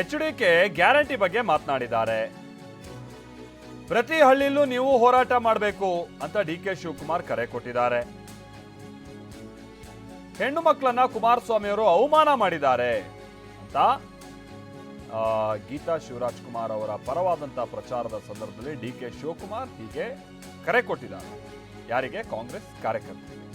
H D K guarantee ಬಗ್ಗೆ ಮಾತನಾಡಿದ್ದಾರೆ. ಪ್ರತಿ ಹಳ್ಳಿಲೂ ನೀವು ಹೋರಾಟ ಮಾಡಬೇಕು ಅಂತ ಡಿ ಕೆ ಶಿವಕುಮಾರ್ ಕರೆ ಕೊಟ್ಟಿದ್ದಾರೆ. ಹೆಣ್ಣು ಮಕ್ಕಳನ್ನ ಕುಮಾರಸ್ವಾಮಿ ಅವರು ಅವಮಾನ ಮಾಡಿದ್ದಾರೆ ಅಂತ ಗೀತಾ ಶಿವರಾಜ್ ಕುಮಾರ್ ಅವರ ಪರವಾದಂತಹ ಪ್ರಚಾರದ ಸಂದರ್ಭದಲ್ಲಿ ಡಿ ಕೆ ಶಿವಕುಮಾರ್ ಹೀಗೆ ಕರೆ ಕೊಟ್ಟಿದ್ದಾರೆ. ಯಾರಿಗೆ? ಕಾಂಗ್ರೆಸ್ ಕಾರ್ಯಕರ್ತರಿಗೆ.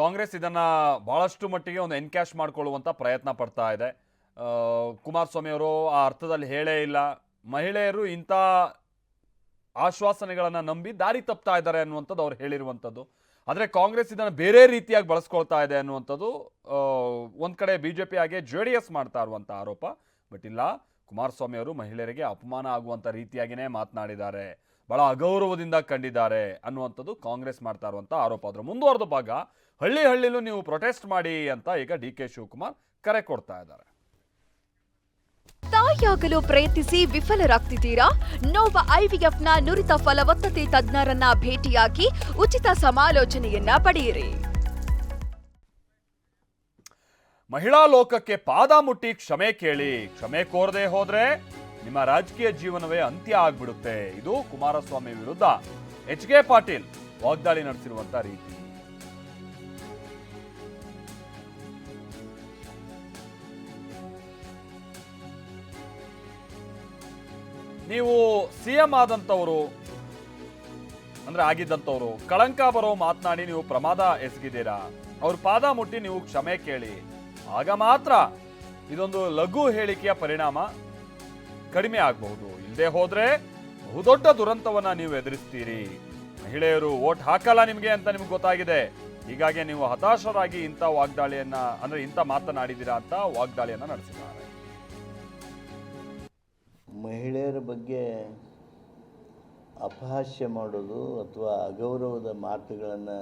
ಕಾಂಗ್ರೆಸ್ ಇದನ್ನ ಬಹಳಷ್ಟು ಮಟ್ಟಿಗೆ ಒಂದು ಎನ್ಕ್ಯಾಶ್ ಮಾಡಿಕೊಳ್ಳುವಂಥ ಪ್ರಯತ್ನ ಪಡ್ತಾ ಇದೆ. ಕುಮಾರಸ್ವಾಮಿ ಅವರು ಆ ಅರ್ಥದಲ್ಲಿ ಹೇಳೇ ಇಲ್ಲ. ಮಹಿಳೆಯರು ಇಂಥ ಆಶ್ವಾಸನೆಗಳನ್ನು ನಂಬಿ ದಾರಿ ತಪ್ತಾ ಇದ್ದಾರೆ ಅನ್ನುವಂಥದ್ದು ಅವ್ರು ಹೇಳಿರುವಂಥದ್ದು. ಆದರೆ ಕಾಂಗ್ರೆಸ್ ಇದನ್ನು ಬೇರೆ ರೀತಿಯಾಗಿ ಬಳಸ್ಕೊಳ್ತಾ ಇದೆ ಅನ್ನುವಂಥದ್ದು ಒಂದ್ ಕಡೆ ಬಿಜೆಪಿ ಆಗಿ ಜೆ ಡಿ ಎಸ್ ಮಾಡ್ತಾ ಇರುವಂಥ ಆರೋಪ. ಬಟ್ ಇಲ್ಲ ಕುಮಾರಸ್ವಾಮಿ ಅವರು ಮಹಿಳೆಯರಿಗೆ ಅಪಮಾನ ಆಗುವಂಥ ರೀತಿಯಾಗಿಯೇ ಮಾತನಾಡಿದ್ದಾರೆ. ಬಹಳ ಅಗೌರವದಿಂದ ಕಂಡಿದ್ದಾರೆ ಅನ್ನುವಂಥದ್ದು ಕಾಂಗ್ರೆಸ್ ಮಾಡ್ತಾ ಇರುವಂಥ ಆರೋಪ. ಅದರ ಮುಂದುವರೆದ ಭಾಗ ಹಳ್ಳಿ ಹಳ್ಳಿಲೂ ನೀವು ಪ್ರೊಟೆಸ್ಟ್ ಮಾಡಿ ಅಂತ ಈಗ ಡಿ ಕೆ ಶಿವಕುಮಾರ್ ಕರೆ ಕೊಡ್ತಾ ಇದ್ದಾರೆ. ತಾಯಿಯಾಗಲು ಪ್ರಯತ್ನಿಸಿ ವಿಫಲರಾಗ್ತಿದ್ದೀರಾ? ನೋವ ಐವಿಎಫ್ನ ನುರಿತ ಫಲವತ್ತತೆ ತಜ್ಞರನ್ನ ಭೇಟಿಯಾಗಿ ಉಚಿತ ಸಮಾಲೋಚನೆಯನ್ನ ಪಡೆಯಿರಿ. ಮಹಿಳಾ ಲೋಕಕ್ಕೆ ಪಾದ ಮುಟ್ಟಿ ಕ್ಷಮೆ ಕೇಳಿ. ಕ್ಷಮೆ ಕೋರದೆ ಹೋದ್ರೆ ನಿಮ್ಮ ರಾಜಕೀಯ ಜೀವನವೇ ಅಂತ್ಯ ಆಗ್ಬಿಡುತ್ತೆ. ಇದು ಕುಮಾರಸ್ವಾಮಿ ವಿರುದ್ಧ. ಎಚ್ ಕೆ ಪಾಟೀಲ್ ವಾಗ್ದಾಳಿ ನಡೆಸಿರುವಂತ ರೀತಿ. ನೀವು ಸಿಎಂ ಆದಂತವರು ಅಂದ್ರೆ ಆಗಿದ್ದಂಥವ್ರು, ಕಳಂಕ ಬರೋ ಮಾತನಾಡಿ ನೀವು ಪ್ರಮಾದ ಎಸಗಿದ್ದೀರಾ? ಅವ್ರ ಪಾದ ಮುಟ್ಟಿ ನೀವು ಕ್ಷಮೆ ಕೇಳಿ. ಆಗ ಮಾತ್ರ ಇದೊಂದು ಲಘು ಹೇಳಿಕೆಯ ಪರಿಣಾಮ ಕಡಿಮೆ ಆಗಬಹುದು. ಇಲ್ಲದೆ ಹೋದ್ರೆ ಬಹುದೊಡ್ಡ ದುರಂತವನ್ನ ನೀವು ಎದುರಿಸ್ತೀರಿ. ಮಹಿಳೆಯರು ಓಟ್ ಹಾಕಲ್ಲ ನಿಮಗೆ ಅಂತ ನಿಮ್ಗೆ ಗೊತ್ತಾಗಿದೆ. ಹೀಗಾಗಿ ನೀವು ಹತಾಶರಾಗಿ ಇಂಥ ವಾಗ್ದಾಳಿಯನ್ನ, ಅಂದ್ರೆ ಇಂಥ ಮಾತನಾಡಿದ್ದೀರಾ ಅಂತ ವಾಗ್ದಾಳಿಯನ್ನ ನಡೆಸಿದ್ದಾರೆ. ಮಹಿಳೆಯರ ಬಗ್ಗೆ ಅಪಹಾಸ್ಯ ಮಾಡೋದು ಅಥವಾ ಅಗೌರವದ ಮಾತುಗಳನ್ನು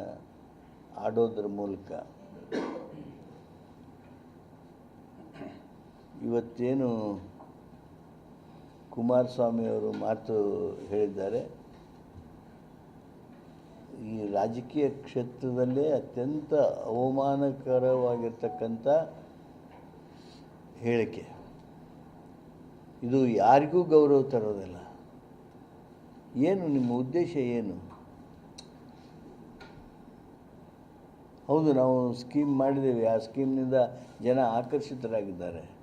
ಆಡೋದ್ರ ಮೂಲಕ ಇವತ್ತೇನು ಕುಮಾರಸ್ವಾಮಿಯವರು ಮಾತು ಹೇಳಿದ್ದಾರೆ. ಈ ರಾಜಕೀಯ ಕ್ಷೇತ್ರದಲ್ಲೇ ಅತ್ಯಂತ ಅವಮಾನಕರವಾಗಿರ್ತಕ್ಕಂಥ ಹೇಳಿಕೆ. ಇದು ಯಾರಿಗೂ ಗೌರವ ತರೋದಿಲ್ಲ. ಏನು ನಿಮ್ಮ ಉದ್ದೇಶ ಏನು? ಹೌದು, ನಾವು ಸ್ಕೀಮ್ ಮಾಡಿದ್ದೇವೆ. ಆ ಸ್ಕೀಮ್ನಿಂದ ಜನ ಆಕರ್ಷಿತರಾಗಿದ್ದಾರೆ.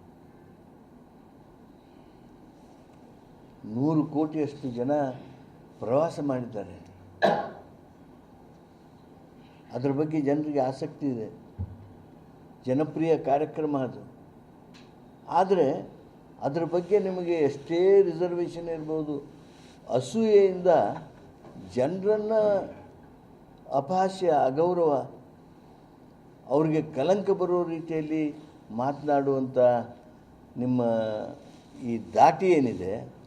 ನೂರು ಕೋಟಿಯಷ್ಟು ಜನ ಪ್ರವಾಸ ಮಾಡಿದ್ದಾರೆ. ಅದರ ಬಗ್ಗೆ ಜನರಿಗೆ ಆಸಕ್ತಿ ಇದೆ. ಜನಪ್ರಿಯ ಕಾರ್ಯಕ್ರಮ ಅದು. ಆದರೆ ಅದರ ಬಗ್ಗೆ ನಿಮಗೆ ಎಷ್ಟೇ ರಿಸರ್ವೇಷನ್ ಇರ್ಬೋದು, ಅಸೂಯೆಯಿಂದ ಜನರನ್ನು ಅಪಹಾಸ್ಯ, ಅಗೌರವ, ಅವರಿಗೆ ಕಲಂಕ ಬರೋ ರೀತಿಯಲ್ಲಿ ಮಾತನಾಡುವಂಥ ನಿಮ್ಮ ಈ ದಾಟಿ ಏನಿದೆ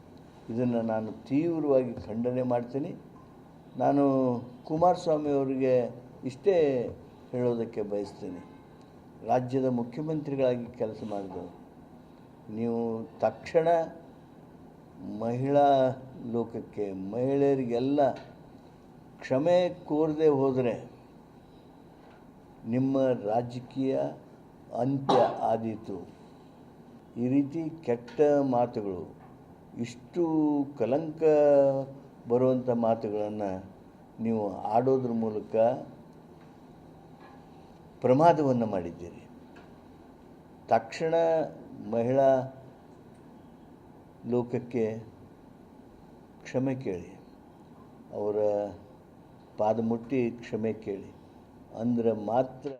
ಇದನ್ನು ನಾನು ತೀವ್ರವಾಗಿ ಖಂಡನೆ ಮಾಡ್ತೀನಿ. ನಾನು ಕುಮಾರಸ್ವಾಮಿ ಅವರಿಗೆ ಇಷ್ಟೇ ಹೇಳೋದಕ್ಕೆ ಬಯಸ್ತೀನಿ. ರಾಜ್ಯದ ಮುಖ್ಯಮಂತ್ರಿಗಳಾಗಿ ಕೆಲಸ ಮಾಡಿದವರು, ನೀವು ತಕ್ಷಣ ಮಹಿಳಾ ಲೋಕಕ್ಕೆ, ಮಹಿಳೆಯರಿಗೆಲ್ಲ ಕ್ಷಮೆ ಕೋರದೆ ಹೋದರೆ ನಿಮ್ಮ ರಾಜಕೀಯ ಅಂತ್ಯ ಆದೀತು. ಈ ರೀತಿ ಕೆಟ್ಟ ಮಾತುಗಳು ಇಷ್ಟು ಕಲಂಕ ಬರುವಂಥ ಮಾತುಗಳನ್ನು ನೀವು ಆಡೋದ್ರ ಮೂಲಕ ಪ್ರಮಾದವನ್ನು ಮಾಡಿದ್ದೀರಿ. ತಕ್ಷಣ ಮಹಿಳಾ ಲೋಕಕ್ಕೆ ಕ್ಷಮೆ ಕೇಳಿ, ಅವರ ಪಾದ ಮುಟ್ಟಿ ಕ್ಷಮೆ ಕೇಳಿ, ಅಂದ್ರೆ ಮಾತ್ರ